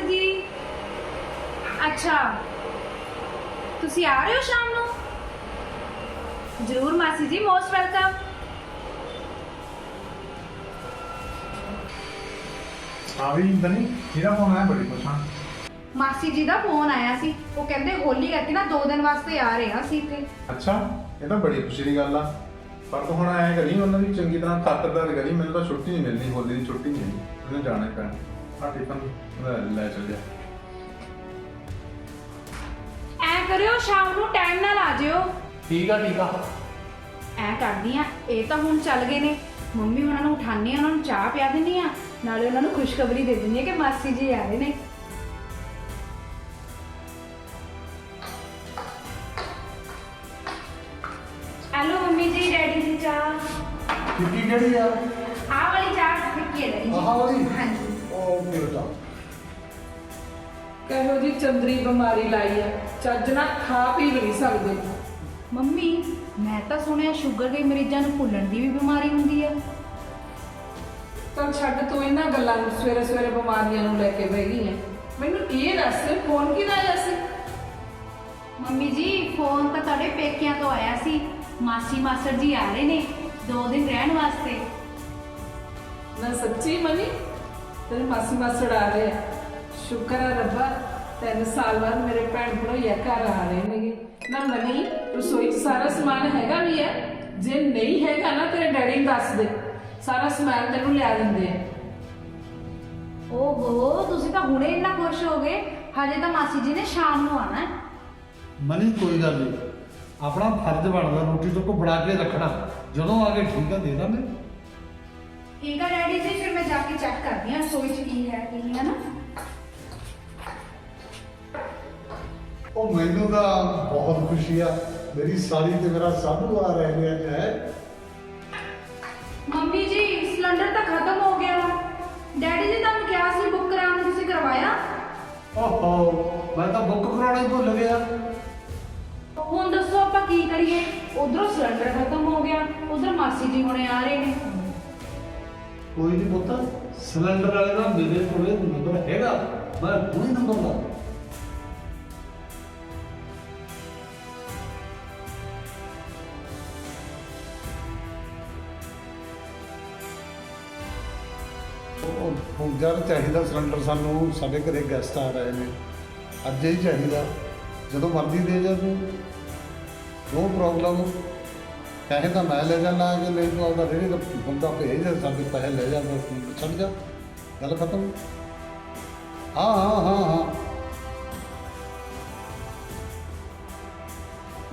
ਜੀ? ਅੱਛਾ। ਤੁਸੀਂ ਆ ਰਹੇ ਹੋ ਸ਼ਾਮ ਨੂੰ? ਜ਼ਰੂਰ ਮਾਸੀ ਜੀ ਮੋਸਟ ਵੈਲਕਮ। ਆ ਵੀ ਬਣੀ? ਕਿਹਦਾ ਫੋਨ ਆਇਆ? ਬੜੀ ਪੁੱਛਾਂ। ਮਾਸੀ ਜੀ ਦਾ ਫੋਨ ਆਇਆ ਸੀ। ਉਹ ਕਹਿੰਦੇ ਹੋਲੀ ਕਰਕੇ ਨਾ 2 ਦਿਨ ਵਾਸਤੇ ਆ ਰਹੇ ਹਾਂ ਅਸੀਂ ਇੱਥੇ। ਅੱਛਾ ਇਹ ਤਾਂ ਬੜੀ ਖੁਸ਼ੀ ਦੀ ਗੱਲ ਆ। ਪਰ ਤੂੰ ਹੁਣ ਐਂ ਕਰੀ ਉਹਨਾਂ ਦੀ ਚੰਗੀ ਤਰ੍ਹਾਂ ਖਾਤਰਦਾਰ ਕਰੀ ਮੈਨੂੰ ਤਾਂ ਛੁੱਟੀ ਨਹੀਂ ਮਿਲਣੀ ਹੋਲੀ ਦੀ ਛੁੱਟੀ ਨਹੀਂ ਮਿਲਣੀ। ਜਾਣਾ ਹੀ ਪੈਣਾ। ਆ ਟਿਫਨ ਲੈ- ਲੈ ਚੱਲ ਜਾ ਐ ਕਰਿਓ ਸ਼ਾਮ ਨੂੰ ਟਾਈਮ ਨਾਲ ਆ ਜਿਓ। ਠੀਕ ਆ ਠੀਕ ਆ। ਐ ਕਰਦੀ ਆ ਇਹ ਤਾਂ ਹੁਣ ਚੱਲ ਗਏ ਨੇ। ਮੰਮੀ ਉਹਨਾਂ ਨੂੰ ਉਠਾਣੀ ਆ ਉਹਨਾਂ ਨੂੰ ਚਾਹ ਪਿਆ ਦਿੰਦੀ ਆ। ਨਾਲੇ ਉਹਨਾਂ ਨੂੰ ਖੁਸ਼ਖਬਰੀ ਦੇ ਦਿੰਦੀ ਆ ਕਿ ਮਾਸੀ ਜੀ ਆ ਰਹੇ ਨੇ। ਹੈਲੋ ਮੰਮੀ ਜੀ ਡੈਡੀ ਜੀ ਚਾਹ। ਕਿੱਡੀ ਕਿਹੜੀ ਆ? ਆਹ ਵਾਲੀ ਚਾਹ ਵਿੱਕੀ ਹੈ ਡੈਡੀ ਜੀ। ਆਹ ਵਾਲੀ? ਹਾਂਜੀ। ਮੇਰੇ ਦਾ ਕਹੋ ਜੀ ਚੰਦਰੀ ਬਿਮਾਰੀ ਲਾਈ ਆ ਚੱਜ ਨਾਲ ਖਾ ਪੀ ਵੀ ਨਹੀਂ ਸਕਦੇ। ਮੰਮੀ ਮੈਂ ਤਾਂ ਸੁਣਿਆ ਸ਼ੂਗਰ ਦੇ ਮਰੀਜ਼ਾਂ ਨੂੰ ਭੁੱਲਣ ਦੀ ਵੀ ਬਿਮਾਰੀ ਹੁੰਦੀ ਆ। ਤਾਂ ਛੱਡ ਤੂੰ ਇਹਨਾਂ ਗੱਲਾਂ ਨੂੰ ਸਵੇਰੇ ਸਵੇਰੇ ਬਿਮਾਰੀਆਂ ਨੂੰ ਲੈ ਕੇ ਬਹਿ ਗਈ ਹੈ ਮੈਨੂੰ ਇਹ ਦੱਸ ਫੋਨ ਕਿਹਦਾ ਆਇਆ ਸੀ? ਮੰਮੀ ਜੀ ਫੋਨ ਤਾਂ ਤੁਹਾਡੇ ਪੇਕਿਆਂ ਤੋਂ ਆਇਆ ਸੀ। ਮਾਸੀ ਮਾਸੜ ਜੀ ਆ ਰਹੇ ਨੇ ਦੋ ਦਿਨ ਰਹਿਣ ਵਾਸਤੇ। ਨਾ ਸੱਚੀ ਮਨੀ ਤੇਰੇ ਮਾਸੀ ਮਾਸੜ ਆ ਰਹੇ ਆ। ਸ਼ੁਕਰ ਆ ਰੱਬਾ ਤਿੰਨ ਸਾਲ ਬਾਅਦ ਮੇਰੇ ਭੈਣ ਭਣੋਈਆ ਘਰ ਆ ਰਹੇ ਨੇਗੇ। ਨਾ ਮਨੀ ਰਸੋਈ 'ਚ ਸਾਰਾ ਸਮਾਨ ਹੈਗਾ ਵੀ ਹੈ ਜੇ ਨਹੀਂ ਹੈਗਾ ਨਾ ਤੇਰੇ ਡੈਡੀ ਨੂੰ ਦੱਸ ਦੇ। ਸਾਰਾ ਸਮਾਨ ਤੈਨੂੰ ਲਿਆ ਦਿੰਦੇ ਆ। ਓਹੋ ਤੁਸੀਂ ਤਾਂ ਹੁਣੇ ਇੰਨਾ ਖੁਸ਼ ਹੋ ਗਏ। ਹਜੇ ਤਾਂ ਮਾਸੀ ਜੀ ਨੇ ਸ਼ਾਮ ਨੂੰ ਆਣਾ ਹੈ। ਮਨੀ ਕੋਈ ਗੱਲ ਨਹੀਂ। ਆਪਣਾ ਫਰਜ਼ ਬਣਦਾ ਰੋਟੀ ਟੁੱਕ ਬਣਾ ਕੇ ਰੱਖਣਾ। ਜਦੋਂ ਆ ਕੇ ਠੀਕ ਆ ਦੇ ਦਾਂਗੇ। ਠੀਕ ਆ ਡੈਡੀ ਜੀ ਫਿਰ ਮੈਂ ਜਾ ਕੇ ਚੈੱਕ ਕਰਦੀ ਹਾਂ ਰਸੋਈ 'ਚ ਕੀ ਹੈ ਕੀ ਨਹੀਂ ਹੈ ਨਾ ਉਹ ਮੈਨੂੰ ਤਾਂ ਬਹੁਤ ਖੁਸ਼ੀ ਆ। ਮੇਰੀ ਸਾਲੀ ਤੇ ਮੇਰਾ ਸਾਧੂ ਆ ਰਹੇ ਅੱਜ ਹੈ ਮੰਮੀ ਜੀ ਸਿਲੰਡਰ ਤਾਂ ਖਤਮ ਹੋ ਗਿਆ ਡੈਡੀ ਜੀ ਤੁਹਾਨੂੰ ਕਿਹਾ ਸੀ ਬੁੱਕ ਕਰਾਉਣ ਨੂੰ ਤੁਸੀਂ ਕਰਵਾਇਆ? ਓਹੋ ਮੈਂ ਤਾਂ ਬੁੱਕ ਕਰਾਉਣਾ ਹੀ ਭੁੱਲ ਗਿਆ। ਹੁਣ ਦੱਸੋ ਆਪਾਂ ਕੀ ਕਰੀਏ? ਉਧਰੋਂ ਸਿਲੰਡਰ ਖਤਮ ਹੋ ਗਿਆ ਉਧਰ ਮਾਸੀ ਜੀ ਹੁਣੇ ਆ ਰਹੇ ਨੇ। ਕੋਈ ਨਹੀਂ ਪੁੱਤ, ਸਿਲੰਡਰ ਵਾਲੇ ਦਾ ਮੇਰੇ ਕੋਲੇ ਨੰਬਰ ਹੈਗਾ, ਮੈਂ ਹੁਣੇ ਨੰਬਰ ਲਾ ਉਹ ਫੌਜਾਂ ਚਾਹੀਦਾ ਸਿਲੰਡਰ ਸਾਨੂੰ, ਸਾਡੇ ਘਰੇ ਗੈਸਟ ਆ ਰਹੇ ਨੇ। ਅੱਜ ਹੀ ਚਾਹੀਦਾ, ਜਦੋਂ ਮਰਜ਼ੀ ਦੇ ਜਾ ਤੂੰ ਨੋ ਪ੍ਰੋਬਲਮ ਕਹੇ ਤਾਂ ਮੈਂ ਲੈ ਜਾਣਾ ਕਿ ਨਹੀਂ ਤੂੰ ਆਪਦਾ ਰੇੜੀ ਦਾ ਬੰਦਾ ਭੇਜ ਦੇ ਸਾਡੇ ਪੈਸੇ ਲੈ ਜਾ ਬਸ ਛੱਡ ਜਾ। ਗੱਲ ਖਤਮ। ਹਾਂ ਹਾਂ ਹਾਂ ਹਾਂ।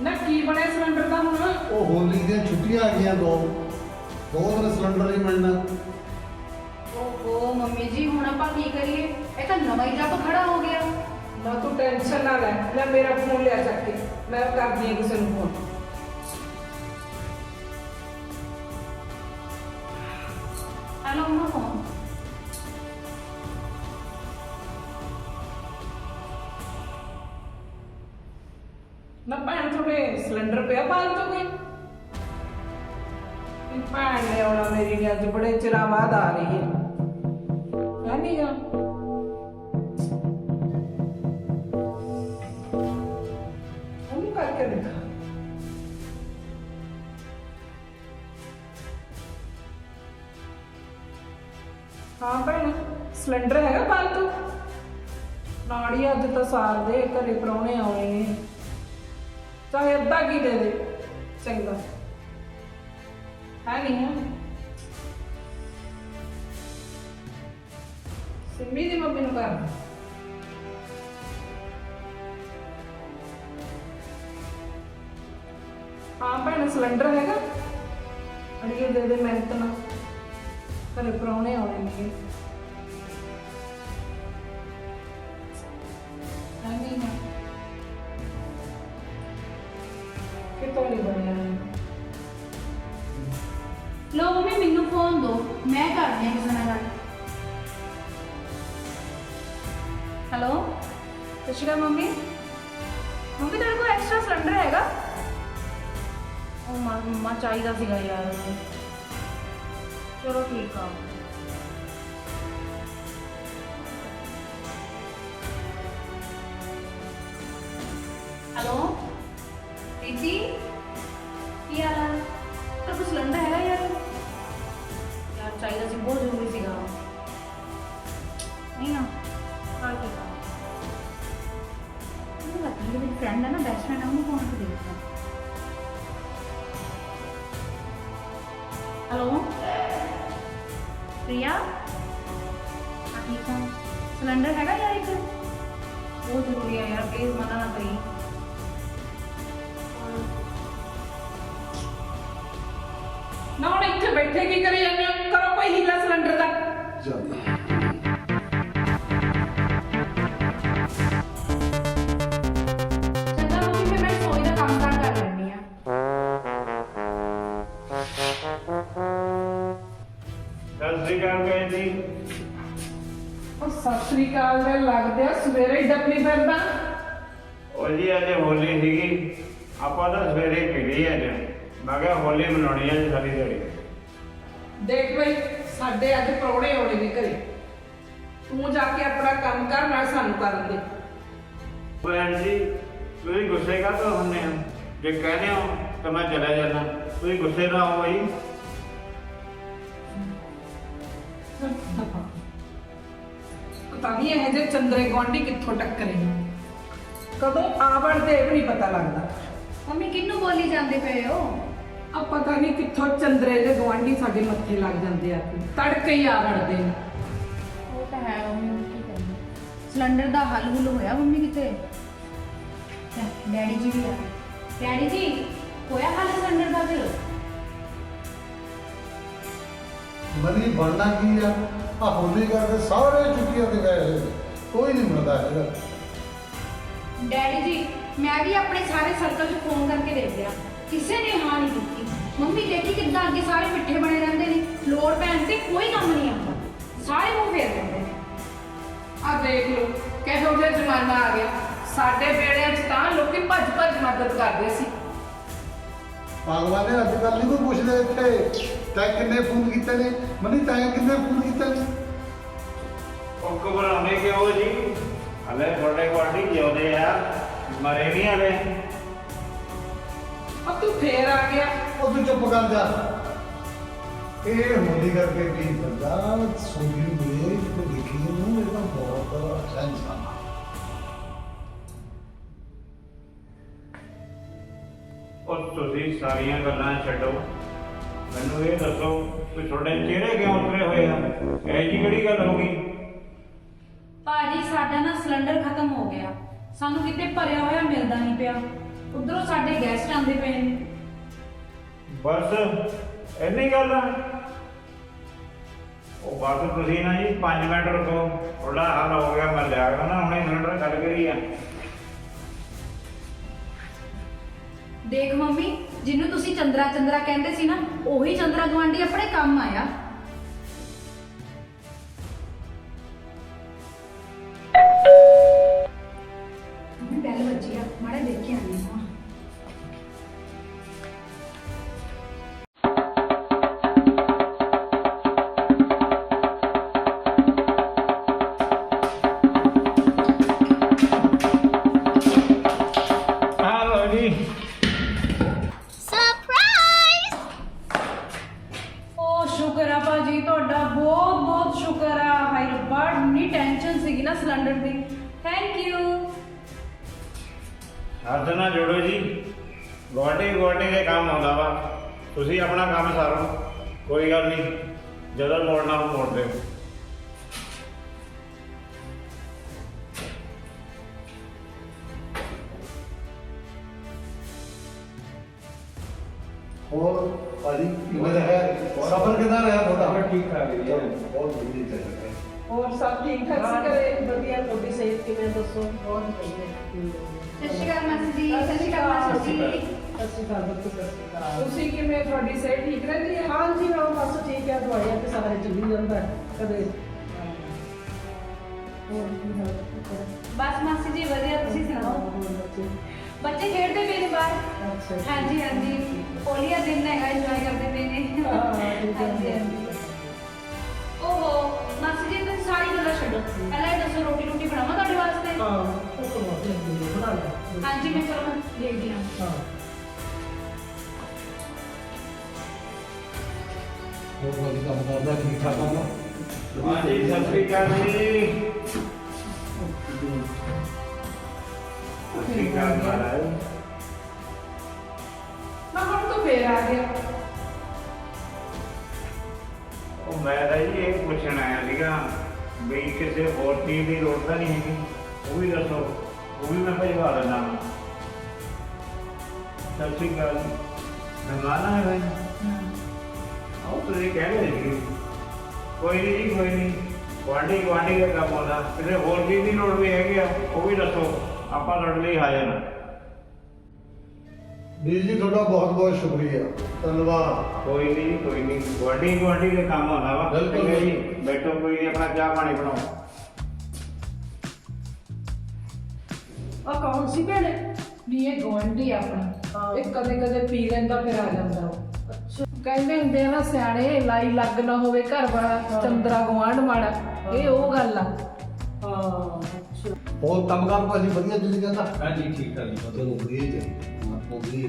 ਨਾ ਕੀ ਬਣਿਆ ਸਿਲੰਡਰ ਦਾ ਹੁਣ? ਉਹ ਹੋਲੀ ਦੀਆਂ ਛੁੱਟੀਆਂ ਆ ਗਈਆਂ ਦੋ। ਦੋ ਦਿਨ ਸਿਲੰਡਰ ਨਹੀਂ ਮਿਲਣਾ। ਓਹੋ ਮੰਮੀ ਜੀ ਹੁਣ ਆਪਾਂ ਕੀ ਕਰੀਏ? ਇਹ ਤਾਂ ਨਵਾਂ ਹੀ ਜੱਬ ਖੜਾ ਹੋ ਗਿਆ। ਨਾ ਤੂੰ ਟੈਨਸ਼ਨ ਨਾ ਲੈ ਲੈ ਮੇਰਾ ਫੋਨ ਲਿਆ ਚੱਕ ਕੇ। ਮੈਂ ਕਰਦੀ ਹਾਂ ਕਿਸੇ ਨੂੰ ਫੋਨ ਸਿਲੰਡਰ ਪਿਆ ਪਾਲਤੂ ਕੋਈ? ਇਹ ਭੈਣ ਨੇ ਆਉਣਾ ਮੇਰੀ ਨੇ ਅੱਜ, ਬੜੇ ਚਿਰਾਂ ਬਾਅਦ ਆ ਰਹੀ ਹੈ। ਹੈ ਨਹੀਂ ਉਹਨੂੰ ਕਰਕੇ ਦੇਖਾ। ਹਾਂ ਭੈਣ, ਸਿਲੰਡਰ ਹੈਗਾ ਪਾਲਤੂ ਨਾੜੀ ਅੱਜ ਤਾਂ ਸਾਰ ਦੇ, ਘਰੇ ਪ੍ਰਾਹੁਣੇ ਆਉਣੇ ਨੇ। ਚਾਹੇ ਅੱਧਾ ਕੀ ਦੇ ਦੇ, ਚੰਗਾ। ਹੈ ਨਹੀਂ ਹੈ ਸਿੰਮੀ ਦੀ ਮੰਮੀ ਨੂੰ ਕਰ ਹਾਂ ਭੈਣ, ਸਿਲੰਡਰ ਹੈਗਾ। ਅੜੀਏ ਦੇ ਦੇ ਮਿਹਨਤ ਨਾਲ ਘਰੇ ਪ੍ਰਾਹੁਣੇ ਆਉਣੇ ਨੇ हेलो सत मम्मी? मम्मी, तेरे को एक्स्ट्रा सिलेंडर हैगा ਉਹ चाहिए ਚਾਹੀਦਾ ਸੀਗਾ ਯਾਰ ਚਲੋ ਠੀਕ ਆ ਆ। ਸਿਲੰਡਰ ਹੈਗਾ ਯਾਰ ਬਹੁਤ ਜ਼ਰੂਰੀ ਹੈ ਯਾਰ ਪਲੀਜ਼ ਮਨਾ ਨਾ ਕਰੀ। ਨਾ ਹੁਣ ਇੱਥੇ ਬੈਠੇ ਕੀ ਕਰੀ ਜਾਂਦੇ ਸਵੇਰੇ ਹੀ ਡੱਬੀ ਫਿਰਦਾ ਉਹ ਜੀ ਅੱਜ ਹੋਲੀ ਸੀਗੀ ਆਪਾਂ ਤਾਂ ਸਵੇਰੇ ਪੀ ਲਈ ਅੱਜ। ਮੈਂ ਕਿਹਾ ਹੋਲੀ ਮਨਾਉਣੀ ਹੈ ਜੀ ਸਾਰੀ ਦਿਹਾੜੀ। ਦੇਖ ਬਈ ਸਾਡੇ ਅੱਜ ਪ੍ਰਾਹੁਣੇ ਆਉਣੇ ਨੇ ਘਰੇ। ਤੂੰ ਜਾ ਕੇ ਆਪਣਾ ਕੰਮ ਕਰ ਨਾਲ ਸਾਨੂੰ ਕਰਨ ਦੇ। ਭੈਣ ਜੀ ਤੁਸੀਂ ਗੁੱਸੇ ਕਾਹਤੋਂ ਹੁੰਦੇ ਹੋ? ਜੇ ਕਹਿੰਦੇ ਹੋ ਤਾਂ ਮੈਂ ਚਲਾ ਜਾਣਾ ਤੁਸੀਂ ਗੁੱਸੇ ਨਾ ਹੋ ਜੀ ਪਤਾ ਨਹੀਂ ਇਹ ਜੇ ਚੰਦਰੇ ਗਵਾਂਢੀ ਕਿੱਥੋਂ ਟੱਕਰੇ। ਕਦੋਂ ਆਵਣ ਦੇ ਵੀ ਨਹੀਂ ਪਤਾ ਲੱਗਦਾ। ਮੰਮੀ ਕਿੰਨੂੰ ਬੋਲੀ ਜਾਂਦੇ ਪਏ ਹੋ? ਆ ਪਤਾ ਨਹੀਂ ਕਿੱਥੋਂ ਚੰਦਰੇ ਦੇ ਗਵਾਂਢੀ ਸਾਡੇ ਮੱਥੇ ਲੱਗ ਜਾਂਦੇ ਆ। ਤੜਕੇ ਹੀ ਆ ਵੜਦੇ ਨੇ। ਉਹ ਤਾਂ ਹੈ ਮੰਮੀ ਹੁਣ ਕੀ ਕਰੀਏ? ਸਿਲੰਡਰ ਦਾ ਹੱਲ ਹੁੱਲ ਹੋਇਆ ਮੰਮੀ ਕਿਤੇ? ਲੈ, ਡੈਡੀ ਜੀ ਵੀ ਆ ਡੈਡੀ ਜੀ ਹੋਇਆ ਹੱਲ ਸਿਲੰਡਰ ਦਾ ਫਿਰ? ਮਨੀ ਬਣਨਾ ਕੀ ਆ? ਆ ਹੋਲੀ ਕਰਦੇ ਸਾਰੇ ਛੁੱਟੀਆਂ ਤੇ ਗਏ ਹੋਏ ਨੇ। ਕੋਈ ਨਹੀਂ ਮਿਲਦਾ ਹੈਗਾ ਡੈਡੀ ਜੀ ਮੈਂ ਵੀ ਆਪਣੇ ਸਾਰੇ ਸਰਕਲ 'ਚ ਫੋਨ ਕਰਕੇ ਦੇਖ ਲਿਆ ਕਿਸੇ ਨੇ ਹਾਂ ਨਹੀਂ ਕੀਤੀ। ਮੰਮੀ ਦੇਖੀ ਕਿੱਦਾਂ ਅੱਗੇ ਸਾਰੇ ਮਿੱਠੇ ਬਣੇ ਰਹਿੰਦੇ ਨੇ? ਲੋੜ ਪੈਣ ਤੇ ਕੋਈ ਕੰਮ ਨਹੀਂ ਆਉਂਦਾ। ਸਾਰੇ ਮੂੰਹ ਫੇਰ ਲੈਂਦੇ ਨੇ। ਆ ਦੇਖ ਲਓ ਕਿਹੋ ਜਿਹਾ ਜ਼ਮਾਨਾ ਆ ਗਿਆ। ਸਾਡੇ ਵੇੜਿਆਂ 'ਚ ਤਾਂ ਲੋਕੀ ਭੱਜ ਭੱਜ ਮਦਦ ਕਰਦੇ ਸੀ। ਭਗਵਾਨੇ ਅੱਜ ਕੱਲ ਨਹੀਂ ਕੋਈ ਪੁੱਛਦੇ ਇੱਥੇ ਤੈਂ ਕਿੰਨੇ ਫੋਨ ਕੀਤੇ ਨੇ? ਮੰਨੀ ਤੈਂ ਕਿੰਨੇ ਫੋਨ ਕੀਤੇ ਨੇ? ਉਹ ਘਬਰਾਉਣੇ ਕਿਉਂ ਜੀ? ਹਲੇ ਤੁਹਾਡੇ ਗੁਆਂਢੀ ਜਿਉਂਦੇ ਆ ਮਰੇ ਨਹੀਂ ਹਲੇ। ਆ ਤੂੰ ਫੇਰ ਆ ਗਿਆ। ਉਹ ਤੂੰ ਚੁੱਪ ਕਰ ਜਾ। ਇਹ ਹੋਲੀ ਕਰਕੇ ਕੀ ਬੰਦਾ ਸੁਣੀ ਨੂੰ ਮੇਰੇ ਦੇਖੀ ਨੂੰ ਮੇਰਾ ਬਹੁਤ ਬੜਾ ਸੈਂਸ ਆ। ਤੁਸੀਂ ਸਾਰੀਆਂ ਗੱਲਾਂ ਛੱਡੋ। ਮੈਨੂੰ ਇਹ ਦੱਸੋ ਕਿ ਤੁਹਾਡੇ ਚਿਹਰੇ ਕਿਉਂ ਉਤਰੇ ਹੋਏ ਆ? ਇਹ ਜੀ ਕਿਹੜੀ ਗੱਲ ਹੋ ਗਈ? ਭਾਜੀ ਸਾਡਾ ਨਾ ਸਿਲੰਡਰ ਖਤਮ ਹੋ ਗਿਆ। ਸਾਨੂੰ ਕਿਤੇ ਭਰਿਆ ਹੋਇਆ ਮਿਲਦਾ ਨਹੀਂ ਪਿਆ। ਉਧਰੋਂ ਸਾਡੇ ਗੈਸਟ ਆਉਂਦੇ ਪਏ ਨੇ। ਬਸ ਇੰਨੀ ਗੱਲ ਆ। ਉਹ ਬਸ ਤੁਸੀਂ ਨਾ ਜੀ 5 ਮਿੰਟ ਰੁਕੋ। ਥੋੜਾ ਹਾਲ ਹੋ ਗਿਆ ਮੈਂ ਲਿਆ ਕੇ ਨਾ ਹੁਣੇ ਸਿਲੰਡਰ ਕੱਢ ਹੀ ਆ। ਦੇਖ ਮੰਮੀ ਜਿਹਨੂੰ ਤੁਸੀਂ ਚੰਦਰਾ ਚੰਦਰਾ ਕਹਿੰਦੇ ਸੀ ਨਾ ਉਹੀ ਚੰਦਰਾ ਗਵਾਂਢੀ ਆਪਣੇ ਕੰਮ ਆਇਆ। ਸ਼ੁਕਰ ਆ ਭਾਜੀ, ਤੁਹਾਡਾ ਬਹੁਤ ਬਹੁਤ ਸ਼ੁਕਰ ਆ। ਹਾਈ ਰੱਬਾ, ਇੰਨੀ ਟੈਨਸ਼ਨ ਸੀਗੀ ਨਾ ਸਿਲੰਡਰ ਦੀ। ਥੈਂਕ ਯੂ ਹੱਥ ਨਾ ਜੋੜੋ ਜੀ। ਗੁਆਂਢੀ ਗੁਆਂਢੀ ਦੇ ਕੰਮ ਆਉਂਦਾ ਵਾ। ਤੁਸੀਂ ਆਪਣਾ ਕੰਮ ਸਾਰੋ। ਕੋਈ ਗੱਲ ਨਹੀਂ। ਜਦੋਂ ਮੋੜਨਾ ਮੋੜ ਦਿਓ। ਹੋਰ ਭਾਜੀ ਕਿਵੇਂ ਰਿਹਾ ਸਫਰ ਕਿਦਾਂ ਰਿਹਾ ਤੁਹਾਡਾ ਠੀਕ ਠਾਕ ਜੀ। ਚਲੋ, ਬਹੁਤ ਵਧੀਆ ਚੱਲ ਰਿਹਾ और सब ठीक ठाक से करे बढ़िया थोड़ी सेहत की मैं दसो बहुत बढ़िया ਸਤਿ ਸ਼੍ਰੀ ਅਕਾਲ ਮਾਸੀ ਜੀ ਸਤਿ ਸ਼੍ਰੀ ਅਕਾਲ ਮਾਸੀ ਜੀ ਸਤਿ ਸ਼੍ਰੀ ਅਕਾਲ ਬੱਚੇ ਸਤਿ ਸ਼੍ਰੀ ਅਕਾਲ ਤੁਸੀਂ ਕਿਵੇਂ ਤੁਹਾਡੀ ਸਿਹਤ ਠੀਕ ਰਹਿੰਦੀ ਹੈ ਹਾਂ ਜੀ ਹਾਂ ਬਸ ਠੀਕ ਹੈ ਦਵਾਈਆਂ ਤੇ ਸਾਰੇ ਚੱਲੀ ਜਾਂਦਾ ਹੈ। ਕਦੇ ਹੋਰ ਕੀ ਹਾਲ ਹੈ ਬਸ ਮਾਸੀ ਜੀ ਵਧੀਆ ਤੁਸੀਂ ਸੁਣਾਓ ਹੋਰ ਬੱਚੇ ਬੱਚੇ ਖੇਡਦੇ ਪਏ ਨੇ ਬਾਹਰ ਅੱਛਾ ਜੀ। ਹਾਂਜੀ ਹਾਂਜੀ ਹੋਲੀ ਦਾ ਦਿਨ ਹੈਗਾ ਇੰਜੋਏ ਕਰਦੇ ਪਏ ਨੇ ਹਾਂ, ਠੀਕ ਹੈ। ਹਾਂਜੀ ਹਾਂਜੀ ਓਹੋ ਮਾਸੀ ਜੀ ਤੁਸੀਂ ਸਾਰੀ ਗੱਲਾਂ ਛੱਡੋ ਪਹਿਲਾਂ ਇਹ ਦੱਸੋ ਰੋਟੀ ਰੋਟੀ ਬਣਾਵਾਂ ਤੁਹਾਡੇ ਵਾਸਤੇ ਹਾਂ ਉਹ ਤਾਂ ਬਹੁਤ ਵਧੀਆ ਬਣਾ ਲਿਆ ਹਾਂਜੀ ਮੈਂ ਚਲੋ ਮੈਂ ਦੇਖਦੀ ਹਾਂ ਹਾਂ ਹੋਰ ਕੋਈ ਕੰਮ ਕਰਦਾ ਠੀਕ ਠਾਕ ਆ ਨਾ ਹਾਂਜੀ ਸਤਿ ਸ੍ਰੀ ਅਕਾਲ ਜੀ। ਸਤਿ ਸ੍ਰੀ ਅਕਾਲ ਮਹਾਰਾਜ। ਨਾ ਹੁਣ ਤੂੰ ਫੇਰ ਆ ਗਿਆ। ਉਹ ਮੈਂ ਤਾਂ ਜੀ ਇਹ ਪੁੱਛਣ ਆਇਆ ਸੀਗਾ ਵੀ ਕਿਸੇ ਹੋਰ ਚੀਜ਼ ਦੀ ਲੋੜ ਤਾਂ ਨਹੀਂ ਹੈਗੀ। ਉਹ ਵੀ ਦੱਸੋ ਉਹ ਵੀ ਮੈਂ ਭਜਵਾ ਦਿੰਦਾ ਹਾਂ ਸਤਿ ਸ੍ਰੀ ਅਕਾਲ ਮਹਿਮਾਨ ਆਏ ਹੋਏ ਨੇ ਆਓ ਤੁਸੀਂ ਕਹਿ ਰਹੇ ਸੀ ਕੋਈ ਨਹੀਂ ਜੀ ਕੋਈ ਨਹੀਂ ਗੁਆਂਢੀ ਗੁਆਂਢੀ ਦਾ ਕੰਮ ਆਉਂਦਾ। ਕਿਸੇ ਹੋਰ ਚੀਜ਼ ਦੀ ਲੋੜ ਵੀ ਹੈਗੀ ਆ ਉਹ ਵੀ ਦੱਸੋ। ਆਪਾਂ ਤੁਹਾਡੇ ਲਈ ਹਾਜ਼ਰ ਹਾਂ ਵੀਰ ਜੀ ਤੁਹਾਡਾ ਬਹੁਤ ਬਹੁਤ ਸ਼ੁਕਰੀਆ। ਧੰਨਵਾਦ। ਕੋਈ ਨਹੀਂ ਕੋਈ ਨਹੀਂ। ਗੁਆਂਢੀ ਗੁਆਂਢੀ ਦੇ ਕੰਮ ਆਉਂਦਾ ਵਾ। ਬਿਲਕੁਲ। ਜੀ। ਬੈਠੋ ਕੋਈ ਨਹੀਂ ਆਪਣਾ ਚਾਹ ਪਾਣੀ ਬਣਾਓ। ਆ ਕੌਣ ਸੀ ਭੈਣੇ? ਵੀ ਇਹ ਗਵਾਂਢੀ ਆਪਣਾ। ਇਹ ਕਦੇ ਕਦੇ ਪੀ ਲੈਂਦਾ ਫਿਰ ਆ ਜਾਂਦਾ ਉਹ। ਕਹਿੰਦੇ ਹੁੰਦੇ ਆ ਨਾ ਸਿਆਣੇ ਲਾਈ ਲੱਗ ਨਾ ਹੋਵੇ ਘਰ ਵਾਲਾ ਚੰਦਰਾ ਗਵਾਂਢ ਮਾੜਾ। ਇਹ ਉਹ ਗੱਲ ਆ। ਹਾਂ ਅੱਛਾ। ਹੋਰ ਕੰਮ ਕਾਰ ਭਾਜੀ ਵਧੀਆ ਚੱਲੀ ਜਾਂਦਾ? ਹਾਂਜੀ ਠੀਕ ਠਾਕ ਜੀ ਚਲੋ ਵਧੀਆ ਜੀ ਆਪੋ ਵਧੀਆ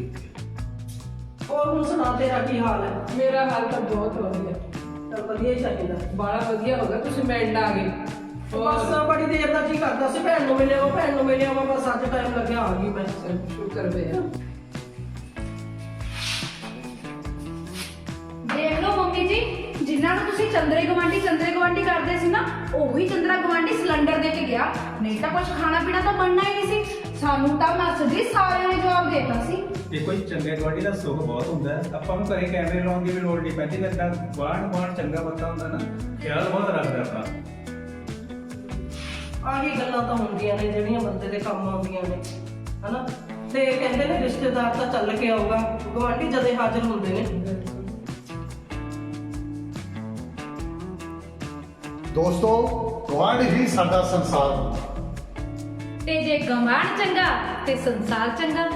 ਹੋਰ ਹੁਣ ਸੁਣਾ ਤੇਰਾ ਕੀ ਹਾਲ ਹੈ? ਮੇਰਾ ਹਾਲ ਤਾਂ ਬਹੁਤ ਵਧੀਆ। ਚਲ ਵਧੀਆ ਹੀ ਚਾਹੀਦਾ। ਬੜਾ ਵਧੀਆ ਹੋ ਗਿਆ ਤੁਸੀਂ ਮਿਲਣ ਆ ਗਏ। ਬਸ ਨਾ ਬੜੀ ਦੇਰ ਦਾ ਕੀ ਕਰਦਾ ਸੀ ਭੈਣ ਨੂੰ ਮਿਲਿਆ ਉਹ ਭੈਣ ਨੂੰ ਮਿਲਿਆ ਵਾ ਬਸ ਅੱਜ ਟਾਈਮ ਲੱਗਿਆ ਆ ਗਈ ਮੈਂ। ਸ਼ੁਕਰ ਹੋਇਆ ਦੇਖ ਲਓ ਮੰਮੀ ਜੀ ਜਿਨ੍ਹਾਂ ਨੂੰ ਤੁਸੀਂ ਚੰਦਰੇ ਗਵਾਂਢੀ ਚੰਦਰੇ ਗਵਾਂਢੀ ਕਰਦੇ ਸੀ ਨਾ ਉਹੀ ਚੰਦਰਾ ਗਵਾਂਢੀ ਸਿਲੰਡਰ ਦੇ ਕੇ ਗਿਆ। ਨਹੀਂ ਤਾਂ ਕੁਝ ਖਾਣਾ ਪੀਣਾ ਤਾਂ ਬਣਨਾ ਹੀ ਨਹੀਂ ਸੀ। ਸਾਨੂੰ ਤਾਂ ਮੈਸੇਜ ਸਾਰਿਆਂ ਨੇ ਜਵਾਬ ਦੇਤਾ ਸੀ। ਦੇਖੋ ਜੀ ਚੰਗੇ ਗੁਆਂਢੀ ਦਾ ਸੁੱਖ ਬਹੁਤ ਹੁੰਦਾ ਹੈ। ਆਪਾਂ ਨੂੰ ਘਰੇ ਕੈਮਰੇ ਲਾਉਣ ਦੀ ਵੀ ਲੋੜ ਨਹੀਂ ਪੈਂਦੀ ਜਿੱਦਾਂ ਬਾਣ ਬਾਣ ਚੰਗਾ ਬੰਦਾ ਹੁੰਦਾ ਨਾ ਖਿਆਲ ਬਹੁਤ ਰੱਖਦਾ ਆਪਣਾ ਆਹੀ ਗੱਲਾਂ ਤਾਂ ਹੁੰਦੀਆਂ ਨੇ ਜਿਹੜੀਆਂ ਬੰਦੇ ਦੇ ਕੰਮ ਆਉਂਦੀਆਂ ਨੇ। ਹਨਾ? ਤੇ ਕਹਿੰਦੇ ਨੇ ਰਿਸ਼ਤੇਦਾਰ ਤਾਂ ਚੱਲ ਕੇ ਆਊਗਾ। ਗਵਾਂਢੀ ਜਦੇ ਹਾਜ਼ਰ ਹੁੰਦੇ ਨੇ। ਦੋਸਤੋ ਗਵਾਂਢ ਹੀ ਸਾਡਾ ਸੰਸਾਰ ਤੇ ਜੇ ਗਵਾਂਢ ਚੰਗਾ ਤੇ ਸੰਸਾਰ ਚੰਗਾ।